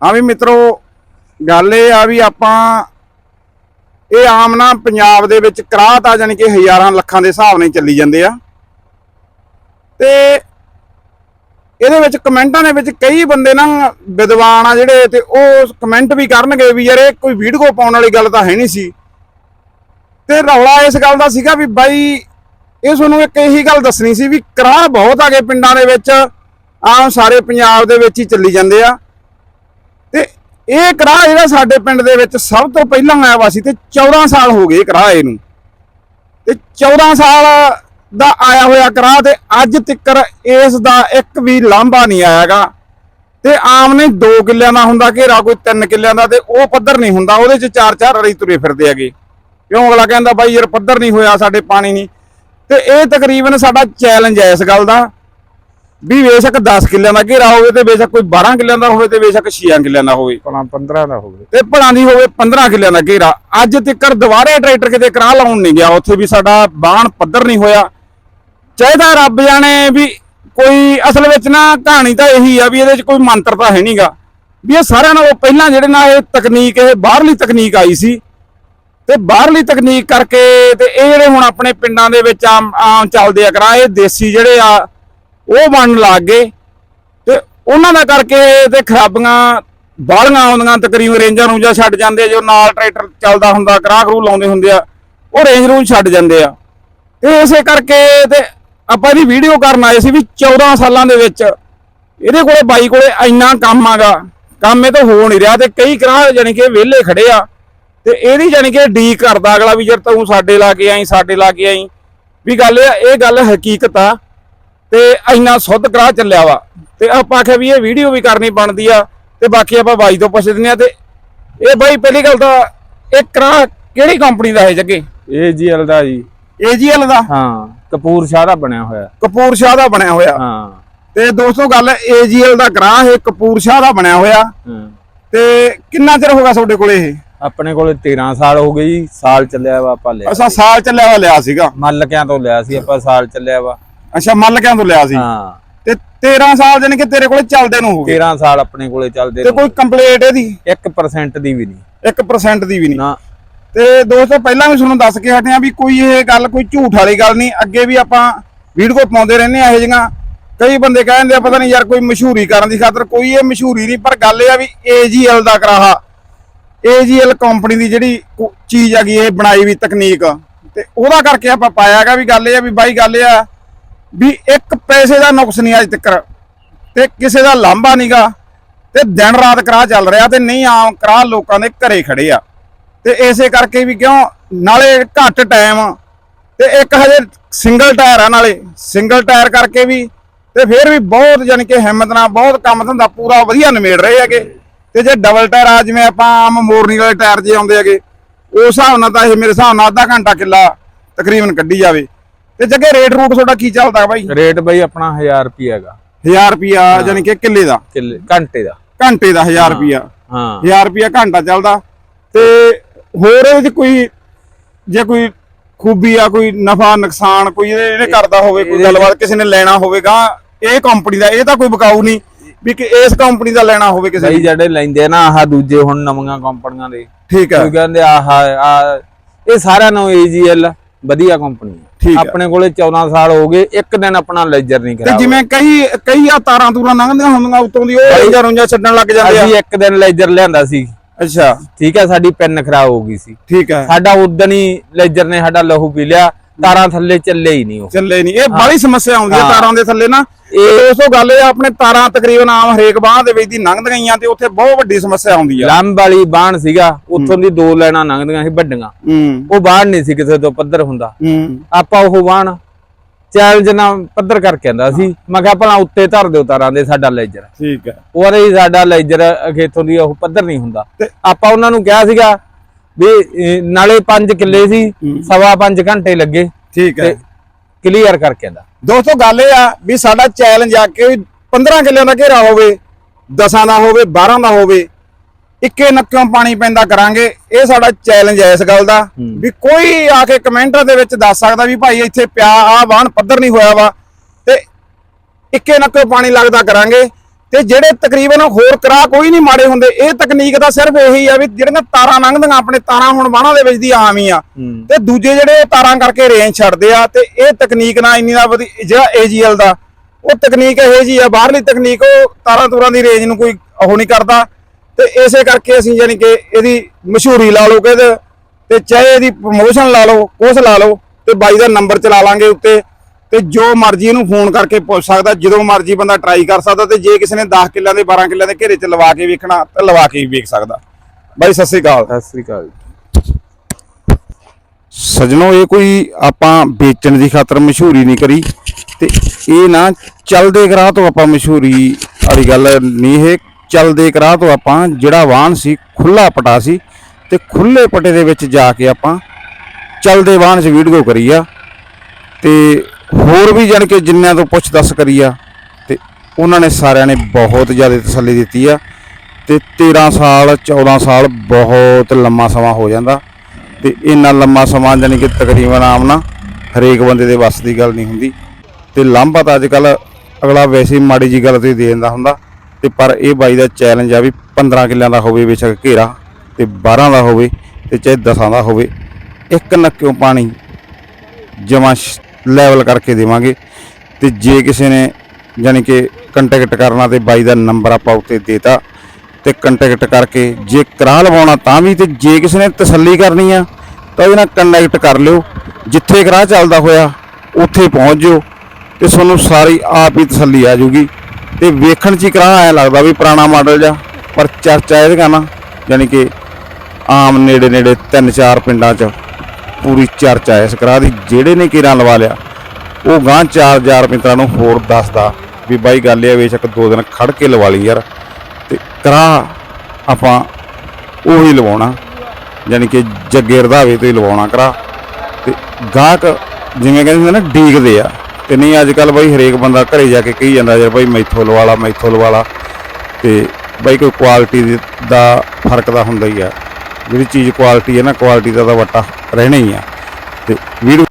ਹਾਂ ਵੀ ਮਿੱਤਰੋ, ਗੱਲ ਇਹ ਆ ਵੀ ਆਪਾਂ ਇਹ ਆਮ ਨਾ ਪੰਜਾਬ ਦੇ ਵਿੱਚ ਕਰਾਹ ਤਾਂ ਜਾਣੀ ਕਿ ਹਜ਼ਾਰਾਂ ਲੱਖਾਂ ਦੇ ਹਿਸਾਬ ਨਾਲ ਚੱਲੀ ਜਾਂਦੇ ਆ। ਤੇ ਇਹਦੇ ਵਿੱਚ ਕਮੈਂਟਾਂ ਦੇ ਵਿੱਚ ਕਈ ਬੰਦੇ ਨਾ ਵਿਦਵਾਨ ਆ ਜਿਹੜੇ ਤੇ ਉਹ ਕਮੈਂਟ ਵੀ ਕਰਨਗੇ ਵੀ ਯਾਰ ਇਹ ਕੋਈ ਵੀਡੀਓ ਪਾਉਣ ਵਾਲੀ ਗੱਲ ਤਾਂ ਹੈ ਨਹੀਂ ਸੀ। ਤੇ ਰੌਲਾ ਇਸ ਗੱਲ ਦਾ ਸੀਗਾ ਵੀ ਬਾਈ, ਇਹ ਤੁਹਾਨੂੰ ਇੱਕ ਇਹੀ ਗੱਲ ਦੱਸਣੀ ਸੀ ਵੀ ਕਰਾਹ ਬਹੁਤ ਆਗੇ ਪਿੰਡਾਂ ਦੇ ਵਿੱਚ, ਆਮ ਸਾਰੇ ਪੰਜਾਬ ਦੇ ਵਿੱਚ ਹੀ ਚੱਲੀ ਜਾਂਦੇ ਆ। ਤੇ ਇਹ ਕਰਾਹ ਜਿਹੜਾ ਸਾਡੇ ਪਿੰਡ ਦੇ ਵਿੱਚ ਸਭ ਤੋਂ ਪਹਿਲਾਂ ਆਇਆ ਵਾ ਸੀ ਤੇ 14 ਸਾਲ ਹੋ ਗਏ ਕਰਾਹ ਇਹਨੂੰ। ਤੇ 14 ਸਾਲ ਦਾ ਆਇਆ ਹੋਇਆ ਕਰਾਹ ਤੇ ਅੱਜ ਤੱਕਰ ਇਸ ਦਾ ਇੱਕ ਵੀ ਲਾਂਭਾ ਨਹੀਂ ਆਇਆਗਾ। ਤੇ ਆਮ ਨੇ 2 ਕਿੱਲਿਆਂ ਦਾ ਹੁੰਦਾ, ਘੇਰਾ ਕੋਈ 3 ਕਿੱਲਿਆਂ ਦਾ ਤੇ ਉਹ ਪੱਧਰ ਨਹੀਂ ਹੁੰਦਾ, ਉਹਦੇ ਚ ਚਾਰ ਚਾਰ ਰੜੀ ਤੁਰੇ ਫਿਰਦੇ ਹੈਗੇ। ਕਿਉਂ ਅਗਲਾ ਕਹਿੰਦਾ ਬਾਈ ਯਾਰ ਪੱਧਰ ਨਹੀਂ ਹੋਇਆ, ਸਾਡੇ ਪਾਣੀ ਨਹੀਂ। ਤੇ ਇਹ ਤਕਰੀਬਨ ਸਾਡਾ ਚੈਲੰਜ ਹੈ ਇਸ ਗੱਲ ਦਾ। ਵੀ ਬੇਸ਼ੱਕ 10 ਕਿੱਲਿਆਂ ਦਾ ਘੇਰਾ ਹੋਵੇ ਤੇ ਬੇਸ਼ੱਕ ਕੋਈ 12 ਕਿੱਲਿਆਂ ਦਾ ਹੋਵੇ ਤੇ ਬੇਸ਼ੱਕ 6 ਕਿੱਲਿਆਂ ਦਾ ਹੋਵੇ। ਪਣਾ 15 ਦਾ ਹੋਵੇ। ਤੇ ਭਲਾਂ ਦੀ ਹੋਵੇ 15 ਕਿੱਲਿਆਂ ਦਾ ਘੇਰਾ। ਅੱਜ ਤੱਕਰ ਦੁਬਾਰੇ ਟਰੈਕਟਰ ਕਿਤੇ ਕਰਾ ਲਾਉਣ ਨਹੀਂ ਗਿਆ। ਉੱਥੇ ਵੀ ਸਾਡਾ ਬਾਣ ਪੱਧਰ ਨਹੀਂ ਹੋਇਆ। ਚਾਹੀਦਾ ਰੱਬ ਜਾਣੇ ਵੀ ਕੋਈ ਅਸਲ ਵਿੱਚ ਨਾ ਕਹਾਣੀ ਤਾਂ ਇਹੀ ਆ ਵੀ ਇਹਦੇ 'ਚ ਕੋਈ ਮੰਤਰ ਤਾਂ ਹੈ ਨਹੀਂਗਾ। ਵੀ ਇਹ ਸਾਰਿਆਂ ਨਾਲੋਂ ਪਹਿਲਾਂ ਜਿਹੜੇ ਨਾਲ ਇਹ ਤਕਨੀਕ ਇਹ ਬਾਹਰਲੀ ਤਕਨੀਕ ਆਈ ਸੀ। ਤੇ ਬਾਹਰਲੀ ਤਕਨੀਕ ਕਰਕੇ ਤੇ ਇਹ ਜਿਹੜੇ ਹੁਣ ਆਪਣੇ ਪਿੰਡਾਂ ਦੇ ਵਿੱਚ ਆਮ ਆਮ ਚੱਲਦੇ ਆ ਕਰਾ ਇਹ ਦੇਸੀ ਜਿਹੜੇ ਆ ਉਹ ਬਣਨ ਲੱਗ ਗਏ ਤੇ ਉਹਨਾਂ ਦਾ ਕਰਕੇ ਤੇ ਖਰਾਬੀਆਂ ਬਾਹਲੀਆਂ ਆਉਂਦੀਆਂ, ਤਕਰੀਬਨ ਰੇਂਜਾਂ ਨੂੰ ਜਾਂ ਛੱਡ ਜਾਂਦੇ ਆ, ਜੋ ਨਾਲ ਟਰੈਕਟਰ ਚੱਲਦਾ ਹੁੰਦਾ ਕਰਾਹ ਕਰੂ ਲਾਉਂਦੇ ਹੁੰਦੇ ਆ, ਉਹ ਰੇਂਜ ਨੂੰ ਛੱਡ ਜਾਂਦੇ ਆ। ਤੇ ਇਸੇ ਕਰਕੇ ਤੇ ਆਪਾਂ ਦੀ ਵੀਡੀਓ ਕਰਨ ਆਏ ਸੀ ਵੀ 14 ਸਾਲਾਂ ਦੇ ਵਿੱਚ ਇਹਦੇ ਕੋਲੇ ਬਾਈ ਕੋਲੇ ਇੰਨਾ ਕੰਮ ਆਗਾ, ਕੰਮ ਇਹ ਤਾਂ ਹੋ ਨਹੀਂ ਰਿਹਾ ਤੇ ਕਈ ਕਰਾਹ ਜਾਨੀ ਕਿ ਵਿਹਲੇ ਖੜੇ ਆ, ਤੇ ਇਹਦੀ ਜਾਨੀ ਕਿ ਡੀ ਕਰਦਾ ਅਗਲਾ ਵੀ ਜਦ ਤੂੰ ਸਾਡੇ ਲਾ ਕੇ ਆਈ, ਸਾਡੇ ਲਾ ਕੇ ਆਈ। ਵੀ ਗੱਲ ਇਹ ਇਹ ਗੱਲ ਹਕੀਕਤ ਆ ਤੇ ਇੰਨਾ ਸੁੱਧ ਕਰਾਹ ਚੱਲਿਆ ਵਾ। ਤੇ ਆਪਾਂ ਆਖਿਆ ਵੀ ਇਹ ਵੀਡੀਓ ਵੀ ਕਰਨੀ ਬਣਦੀ ਆ ਤੇ ਬਾਕੀ ਆਪਾਂ ਬਾਈ ਤੋਂ ਪੁੱਛ ਦਿੰਦੇ ਆ ਤੇ ਇਹ ਬਾਈ ਪਹਿਲੀ ਗੱਲ ਤਾਂ ਇਹ ਕਰਾਹ ਕਿਹੜੀ ਕੰਪਨੀ ਦਾ ਹੈ ਜੱਗੇ? ਇਹ ਜੀਐਲ ਦਾ ਜੀ। ਏਜੀਐਲ ਦਾ? ਹਾਂ ਕਪੂਰ ਸ਼ਾਹ ਦਾ ਬਣਿਆ ਹੋਇਆ। ਕਪੂਰ ਸ਼ਾਹ ਦਾ ਬਣਿਆ ਹੋਇਆ। ਹਾਂ। ਤੇ ਦੋਸਤੋ ਗੱਲ ਏਜੀਐਲ ਦਾ ਕਰਾਹ ਇਹ ਕਪੂਰ ਸ਼ਾਹ ਦਾ ਬਣਿਆ ਹੋਇਆ। ਹਾਂ। ਤੇ ਕਿੰਨਾ ਚਿਰ ਹੋ ਗਿਆ ਤੁਹਾਡੇ ਕੋਲੇ ਇਹ? ਆਪਣੇ ਕੋਲੇ 13 ਸਾਲ ਹੋ ਗਏ ਜੀ ਸਾਲ ਚੱਲਿਆ ਵਾ ਆਪਾਂ ਲਿਆ ਅਸਾਂ ਸਾਲ ਚੱਲਿਆ ਹੋਇਆ ਲਿਆ ਸੀਗਾ। ਮੱਲਕਿਆਂ ਤੋਂ ਲਿਆ ਸੀ ਆਪਾਂ ਸਾਲ ਚੱਲਿਆ ਵਾ। ਅੱਛਾ ਮੱਲਕਿਆਂ ਤੋਂ ਲਿਆ ਸੀ? ਹਾਂ। ਤੇ 13 ਸਾਲ ਜਾਨੀ ਕਿ ਤੇਰੇ ਕੋਲੇ ਚੱਲਦੇ ਨੂੰ ਹੋ ਗਏ। 13 ਸਾਲ ਆਪਣੇ ਕੋਲੇ ਚੱਲਦੇ ਤੇ ਕੋਈ ਕੰਪਲੀਟ ਇਹਦੀ? 1% ਦੀ ਵੀ ਨਹੀਂ। 1% ਦੀ ਵੀ ਨਹੀਂ। ਨਾ। ਤੇ ਦੋਸਤੋ ਪਹਿਲਾਂ ਵੀ ਤੁਹਾਨੂੰ ਦੱਸ ਕੇ ਹਟਿਆ ਵੀ ਕੋਈ ਇਹ ਗੱਲ ਕੋਈ ਝੂਠ ਵਾਲੀ ਗੱਲ ਨਹੀਂ। ਅੱਗੇ ਵੀ ਆਪਾਂ ਵੀਡੀਓ ਪਾਉਂਦੇ ਰਹਿੰਦੇ ਆ ਇਹ ਜਿਹੀਆਂ। ਕਈ ਬੰਦੇ ਕਹਿੰਦੇ ਆ ਪਤਾ ਨਹੀਂ ਯਾਰ ਕੋਈ ਮਸ਼ਹੂਰੀ ਕਰਨ ਦੀ ਖਾਤਰ ਕੋਈ ਇਹ ਮਸ਼ਹੂਰੀ ਨਹੀਂ ਪਰ ਗੱਲ ਇਹ ਆ ਵੀ AGL ਦਾ ਕਰਾਹਾ। AGL ਕੰਪਨੀ ਦੀ ਜਿਹੜੀ ਚੀਜ਼ ਹੈਗੀ ਇਹ ਬਣਾਈ ਵੀ ਤਕਨੀਕ। ਤੇ ਉਹਦਾ ਕਰਕੇ ਆਪਾਂ ਪਾਇਆਗਾ ਵੀ ਗੱਲ ਇਹ ਆ ਵੀ ਬਾਈ ਗੱਲ ਇਹ ਆ ਵੀ ਇੱਕ ਪੈਸੇ ਦਾ ਨੁਕਸ ਨਹੀਂ ਅੱਜ ਤੱਕ ਤੇ ਕਿਸੇ ਦਾ ਲਾਂਭਾ ਨਹੀਂਗਾ ਤੇ ਦਿਨ ਰਾਤ ਕਰਾਹ ਚੱਲ ਰਿਹਾ ਤੇ ਨਹੀਂ ਆਮ ਕਰਾਹ ਲੋਕਾਂ ਦੇ ਘਰੇ ਖੜੇ ਆ। ਤੇ ਇਸੇ ਕਰਕੇ ਵੀ ਕਿਉਂ? ਨਾਲੇ ਘੱਟ ਟਾਈਮ ਤੇ ਇੱਕ ਹਜੇ ਸਿੰਗਲ ਟਾਇਰ ਆ ਨਾਲੇ। ਸਿੰਗਲ ਟਾਇਰ ਕਰਕੇ ਵੀ ਤੇ ਫਿਰ ਵੀ ਬਹੁਤ ਜਾਣੀ ਕਿ ਹਿੰਮਤ ਨਾਲ ਬਹੁਤ ਕੰਮ ਧੰਦਾ ਪੂਰਾ ਵਧੀਆ ਨਿਮੇੜ ਰਹੇ ਹੈਗੇ। ਤੇ ਜੇ ਡਬਲ ਟਾਇਰ ਆ, ਜਿਵੇਂ ਆਪਾਂ ਆਮ ਮੋਰਨੀ ਵਾਲੇ ਟਾਇਰ ਜੇ ਆਉਂਦੇ ਹੈਗੇ, ਉਸ ਹਿਸਾਬ ਨਾਲ ਤਾਂ ਇਹ ਮੇਰੇ ਹਿਸਾਬ ਨਾਲ ਅੱਧਾ ਘੰਟਾ ਕਿੱਲਾ ਤਕਰੀਬਨ ਕੱਢੀ ਜਾਵੇ। ਤੇ ਜੱਗੇ ਰੇਟ ਰੂਟ ਤੁਹਾਡਾ ਕੀ ਚੱਲਦਾ ਬਾਈ? ਰੇਟ ਬਈ ਆਪਣਾ 1000 ਰੁਪਏ ਹੈਗਾ। 1000 ਰੁਪਿਆ ਜਾਣੀ ਕਿ ਕਿੱਲੇ ਦਾ? ਕਿੱਲੇ ਘੰਟੇ ਦਾ। ਘੰਟੇ ਦਾ 1000 ਰੁਪਿਆ ਹਾਂ। 1000 ਰੁਪਿਆ ਘੰਟਾ ਚੱਲਦਾ। ਤੇ ਹੋਰ ਇਹਦੇ ਕੋਈ ਜੇ ਕੋਈ ਖੂਬੀ ਆ ਕੋਈ ਨਫਾ ਨੁਕਸਾਨ ਕੋਈ ਇਹਨੇ ਕਰਦਾ ਹੋਵੇ ਕੋਈ ਗੱਲਬਾਤ ਕਿਸੇ ਨੇ ਲੈਣਾ ਹੋਵੇਗਾ ਇਹ ਕੰਪਨੀ ਦਾ ਇਹ ਤਾਂ ਕੋਈ ਬਕਾਊ ਨਹੀਂ ਵੀ ਕਿ ਇਸ ਕੰਪਨੀ ਦਾ ਲੈਣਾ ਹੋਵੇ ਕਿਸੇ ਨੇ ਜਿਹੜੇ ਲੈਂਦੇ ਆ ਨਾ ਆਹ ਦੂਜੇ ਹੁਣ ਨਵੀਆਂ ਕੰਪਨੀਆਂ ਦੇ। ਠੀਕ ਹੈ। ਉਹ ਕਹਿੰਦੇ ਆਹ ਆ ਇਹ ਸਾਰਿਆਂ ਨੂੰ ਏਜੀਐਲ ਵਧੀਆ ਕੰਪਨੀ ਹੈ। ਆਪਣੇ ਕੋਲੇ 14 ਸਾਲ ਹੋ ਗਏ ਇੱਕ ਦਿਨ ਆਪਣਾ ਲੈਜਰ ਨਹੀਂ ਤੇ ਖਰਾਬ ਜਿਵੇਂ ਕਈ ਕਈ ਆ ਤਾਰਾਂ ਤੂਰਾਂ ਲੰਘਦੀਆਂ ਹੁੰਦੀਆਂ ਉਤੋਂ ਦੀ ਉਹ ਰੰਜਾ ਰੁੰਜਾ ਛੱਡਣ ਲੱਗ ਜਾਂਦੇ ਆ। ਅਸੀਂ ਇੱਕ ਦਿਨ ਲੈਜਰ ਲਿਆਂਦਾ ਸੀ। ਅੱਛਾ। ਠੀਕ ਹੈ ਸਾਡੀ ਪੈਨ ਖਰਾਬ ਹੋ ਗਈ ਸੀ। ਠੀਕ ਹੈ। ਸਾਡਾ ਉਦਣ ਹੀ ਲੈਜਰ ਨੇ ਸਾਡਾ ਲਹੂ ਪੀ ਲਿਆ। ਤਾਰਾਂ ਥੱਲੇ ਚੱਲੇ ਹੀ ਨਹੀਂ ਉਹ। ਚੱਲੇ ਨਹੀਂ। ਇਹ ਬੜੀ ਸਮੱਸਿਆ ਆਉਂਦੀ ਹੈ। ਤਾਰਾਂ ਦੇ ਥੱਲੇ ਨਾ। ਇਹ ਦੋਸਤੋ ਗੱਲ ਇਹ ਆਪਣੇ ਤਾਰਾਂ ਤਕਰੀਬਨ ਆਮ ਹਰੇਕ ਬਾਹ ਦੇ ਵਿੱਚ ਦੀ ਲੰਘਦੀਆਂ ਹੀ ਆ ਤੇ ਉੱਥੇ ਬਹੁਤ ਵੱਡੀ ਸਮੱਸਿਆ ਆਉਂਦੀ ਆ। ਲੰਬ ਵਾਲੀ ਬਾਣ ਸੀਗਾ ਉੱਥੋਂ ਦੀ ਦੋ ਲੈਣਾ ਲੰਘਦੀਆਂ ਸੀ ਵੱਡੀਆਂ। ਉਹ ਬਾਣ ਨਹੀਂ ਸੀ ਕਿਸੇ ਤੋਂ ਪੱਧਰ ਹੁੰਦਾ। ਆਪਾਂ ਉਹ ਬਾਣ ਚੈਲੰਜ ਨਾਲ ਪੱਧਰ ਕਰਕੇ ਆਂਦਾ ਸੀ। ਮੈਂ ਕਿਹਾ ਭਲਾ ਉੱਤੇ ਧਰ ਦਿਓ ਤਾਰਾਂ ਦੇ ਸਾਡਾ ਲੈਜਰ ਠੀਕ ਹੈ। ਉਹ ਹੀ ਸਾਡਾ ਲੈਜਰ ਖੇਤੋਂ ਦੀ ਉਹ ਪੱਧਰ ਨਹੀਂ ਹੁੰਦਾ। ਤੇ- ਆਪਾਂ ਉਹਨਾਂ ਨੂੰ ਕਿਹਾ ਸੀਗਾ ਵੀ ਨਾਲੇ 5 ਕਿੱਲੇ ਸੀ ਸਵਾ 5 ਘੰਟੇ ਲੱਗੇ। ਠੀਕ ਹੈ। ਕਲੀਅਰ ਕਰਕੇ ਆਂਦਾ ਦੋਸਤੋ ਗੱਲ ਇਹ ਆ ਵੀ ਸਾਡਾ ਚੈਲੰਜ ਆ ਕਿ 15 ਕਿੱਲਿਆਂ ਦਾ ਘੇਰਾ ਹੋਵੇ 10 ਦਾ ਹੋਵੇ 12 ਦਾ ਹੋਵੇ ਇੱਕੇ ਨੱਕਿਓਂ ਪਾਣੀ ਪੈਂਦਾ ਕਰਾਂਗੇ। ਇਹ ਸਾਡਾ ਚੈਲੰਜ ਹੈ ਇਸ ਗੱਲ ਦਾ। ਵੀ ਕੋਈ ਆ ਕੇ ਕਮੈਂਟਾਂ ਦੇ ਵਿੱਚ ਦੱਸ ਸਕਦਾ ਵੀ ਭਾਈ ਇੱਥੇ ਪਿਆ ਆ ਵਾਹਣ ਪੱਧਰ ਨਹੀਂ ਹੋਇਆ ਵਾ। ਤੇ ਇੱਕੇ ਨੱਕਿਓਂ ਪਾਣੀ ਲੱਗਦਾ ਕਰਾਂਗੇ। ਤੇ ਜਿਹੜੇ ਤਕਰੀਬਨ ਹੋਰ ਕਰਾ ਕੋਈ ਨਹੀਂ ਮਾੜੇ ਹੁੰਦੇ ਇਹ ਤਕਨੀਕ ਦਾ ਸਿਰਫ ਇਹੀ ਆ ਵੀ ਜਿਹੜੀਆਂ ਤਾਰਾਂ ਲੰਘਦੀਆਂ ਆਪਣੇ ਤਾਰਾਂ ਹੁਣ ਬਾਹਾਂ ਦੇ ਵਿੱਚ ਦੀ ਆਮ ਹੀ ਆ। ਤੇ ਦੂਜੇ ਜਿਹੜੇ ਤਾਰਾਂ ਕਰਕੇ ਰੇਂਜ ਛੱਡਦੇ ਆ ਤੇ ਇਹ ਤਕਨੀਕ ਨਾਲ ਇੰਨੀ ਦਾ ਜਿਹੜਾ AGL ਦਾ ਉਹ ਤਕਨੀਕ ਇਹ ਜੀ ਆ ਬਾਹਰਲੀ ਤਕਨੀਕ ਉਹ ਤਾਰਾਂ ਤੂਰਾਂ ਦੀ ਰੇਂਜ ਨੂੰ ਕੋਈ ਉਹ ਨਹੀਂ ਕਰਦਾ। ਤੇ ਇਸੇ ਕਰਕੇ ਅਸੀਂ ਯਾਨੀ ਕਿ ਇਹਦੀ ਮਸ਼ਹੂਰੀ ਲਾ ਲਓ ਕਿ ਤੇ ਚਾਹੇ ਇਹਦੀ ਪ੍ਰਮੋਸ਼ਨ ਲਾ ਲਓ ਕੁਛ ਲਾ ਲਓ ਤੇ ਬਾਈ ਦਾ ਨੰਬਰ ਚਲਾ ਲਾਂਗੇ ਉੱਤੇ। ਤੇ ਜੋ ਮਰਜ਼ੀ ਇਹਨੂੰ ਫੋਨ ਕਰਕੇ ਪੁੱਛ ਸਕਦਾ ਜਦੋਂ ਮਰਜ਼ੀ ਬੰਦਾ ਟਰਾਈ ਕਰ ਸਕਦਾ ਤੇ ਜੇ ਕਿਸੇ ਨੇ 10 ਕਿੱਲਿਆਂ ਦੇ 12 ਕਿੱਲਿਆਂ ਦੇ ਘੇਰੇ 'ਚ ਲਵਾ ਕੇ ਵੇਖਣਾ ਤਾਂ ਲਵਾ ਕੇ ਵੀ ਵੇਖ ਸਕਦਾ ਬਾਈ ਸਤਿ ਸ੍ਰੀ ਅਕਾਲ ਸਤਿ ਸ੍ਰੀ ਅਕਾਲ। ਸਜਣੋ ਇਹ ਕੋਈ ਆਪਾਂ ਵੇਚਣ ਦੀ ਖਾਤਰ ਮਸ਼ਹੂਰੀ ਨਹੀਂ ਕਰੀ ਤੇ ਇਹ ਨਾ ਚੱਲਦੇ ਗਰਾਹ ਤੋਂ ਆਪਾਂ ਮਸ਼ਹੂਰੀ ਵਾਲੀ ਗੱਲ ਨਹੀਂ ਇਹ ਚੱਲਦੇ ਗਰਾਹ ਤੋਂ ਆਪਾਂ ਜਿਹੜਾ ਵਾਹਨ ਸੀ ਖੁੱਲਾ ਪਟਾ ਸੀ ਤੇ ਖੁੱਲੇ ਪਟੇ ਦੇ ਵਿੱਚ ਜਾ ਕੇ ਆਪਾਂ ਚੱਲਦੇ ਵਾਹਨ 'ਚ ਵੀਡੀਓ ਕਰੀ ਆ ਤੇ ਹੋਰ ਵੀ ਜਾਣ ਕੇ ਜਿੰਨਿਆਂ ਤੋਂ ਪੁੱਛ ਦੱਸ ਕਰੀ ਆ, ਤੇ ਉਹਨਾਂ ਨੇ ਸਾਰਿਆਂ ਨੇ ਬਹੁਤ ਜ਼ਿਆਦਾ ਤਸੱਲੀ ਦਿੱਤੀ ਆ, ਤੇ 13 ਸਾਲ 14 ਸਾਲ ਬਹੁਤ ਲੰਮਾ ਸਮਾਂ ਹੋ ਜਾਂਦਾ, ਤੇ ਇੰਨਾ ਲੰਮਾ ਸਮਾਂ ਜਾਨੀ ਕਿ ਤਕਰੀਬਨ ਆਮ ਨਾ ਹਰੇਕ ਬੰਦੇ ਦੇ ਵੱਸ ਦੀ ਗੱਲ ਨਹੀਂ ਹੁੰਦੀ। ਤੇ ਲਾਂਭਾ ਤਾਂ ਅੱਜ ਕੱਲ ਅਗਲਾ ਵੈਸੇ ਮਾੜੀ ਜੀ ਗੱਲ ਤੇ ਦੇ ਦਿੰਦਾ ਹੁੰਦਾ, ਤੇ ਪਰ ਇਹ ਬਾਈ ਦਾ ਚੈਲੰਜ ਆ ਵੀ 15 ਕਿੱਲਿਆਂ ਦਾ ਹੋਵੇ ਬੇਸ਼ੱਕ ਘੇਰਾ, ਤੇ 12 ਦਾ ਹੋਵੇ, ਤੇ ਚਾਹੇ 10 ਦਾ ਹੋਵੇ, ਇੱਕ ਨੱਕਿਓਂ ਪਾਣੀ ਜਮਾ ਲੈਵਲ ਕਰਕੇ ਦੇਵਾਂਗੇ। ਤੇ ਜੇ ਕਿਸੇ ਨੇ ਯਾਨੀ ਕਿ ਕੰਟੈਕਟ ਕਰਨਾ ਤੇ ਬਾਈ ਦਾ ਨੰਬਰ ਆਪਾਂ ਉੱਤੇ ਦੇਤਾ, ਤੇ ਕੰਟੈਕਟ ਕਰਕੇ ਜੇ ਕਰਾ ਲਵਾਉਣਾ ਤਾਂ ਵੀ ਤੇ ਜੇ ਕਿਸੇ ਨੇ ਤਸੱਲੀ ਕਰਨੀ ਆ, ਤਾਂ ਇਹਦੇ ਨਾਲ ਕੰਟੈਕਟ ਕਰ ਲਿਓ। ਜਿੱਥੇ ਕਰਾ ਚੱਲਦਾ ਹੋਇਆ, ਉੱਥੇ ਪਹੁੰਚ ਜਿਓ ਤੇ ਤੁਹਾਨੂੰ ਸਾਰੀ ਆਪ ਹੀ ਤਸੱਲੀ ਆ ਜੂਗੀ ਤੇ ਵੇਖਣ 'ਚ ਹੀ ਕਰਾ ਆਇਆ ਲੱਗਦਾ ਵੀ ਪੁਰਾਣਾ ਮਾਡਲ ਜਾ ਪਰ ਚਰਚਾ ਇਹਦਾ ਨਾ ਯਾਨੀ ਕਿ ਆਮ ਨੇੜੇ ਨੇੜੇ ਤਿੰਨ ਚਾਰ ਪਿੰਡਾਂ 'ਚ ਪੂਰੀ ਚਰਚਾ ਹੈ ਇਸ ਕਰਾ ਦੀ, ਜਿਹੜੇ ਨੇ ਕੀਰਾਂ ਲਵਾ ਲਿਆ, ਉਹ ਗਾਂ 4000 ਮਿੰਟਾਂ ਨੂੰ ਹੋਰ ਦੱਸਦਾ ਵੀ ਬਾਈ ਗੱਲ ਇਹ ਬੇਸ਼ੱਕ ਦੋ ਦਿਨ ਖੜ ਕੇ ਲਵਾ ਲਈ ਯਾਰ। ਤੇ ਕਰਾ ਆਪਾਂ ਉਹੀ ਲਵਾਉਣਾ, ਯਾਨੀ ਕਿ ਜੱਗੇ ਰਧਾਵੇ ਤੋਂ ਹੀ ਲਵਾਉਣਾ ਕਰਾ। ਤੇ ਗਾਹਕ ਜਿਵੇਂ ਕਹਿੰਦੇ ਹੁੰਦੇ ਨਾ ਡੀਕਦੇ ਆ। ਤੇ ਨਹੀਂ ਅੱਜ ਕੱਲ ਬਾਈ ਹਰੇਕ ਬੰਦਾ ਘਰੇ ਜਾ ਕੇ ਕਹੀ ਜਾਂਦਾ, ਯਾਰ ਬਾਈ ਮੈਥੋਂ ਲਵਾ ਲਾ, ਮੈਥੋਂ ਲਵਾ ਲਾ। ਤੇ ਬਾਈ ਕੋਈ ਕੁਆਲਿਟੀ ਦਾ ਫ਼ਰਕ ਤਾਂ ਹੁੰਦਾ ਹੀ ਆ। ਜਿਹੜੀ ਚੀਜ਼ ਕੁਆਲਿਟੀ ਹੈ ਨਾ ਕੁਆਲਿਟੀ ਦਾ ਤਾਂ ਵੱਟਾ ਰਹਿਣਾ ਹੀ ਆ। ਤੇ ਵੀਡੀਓ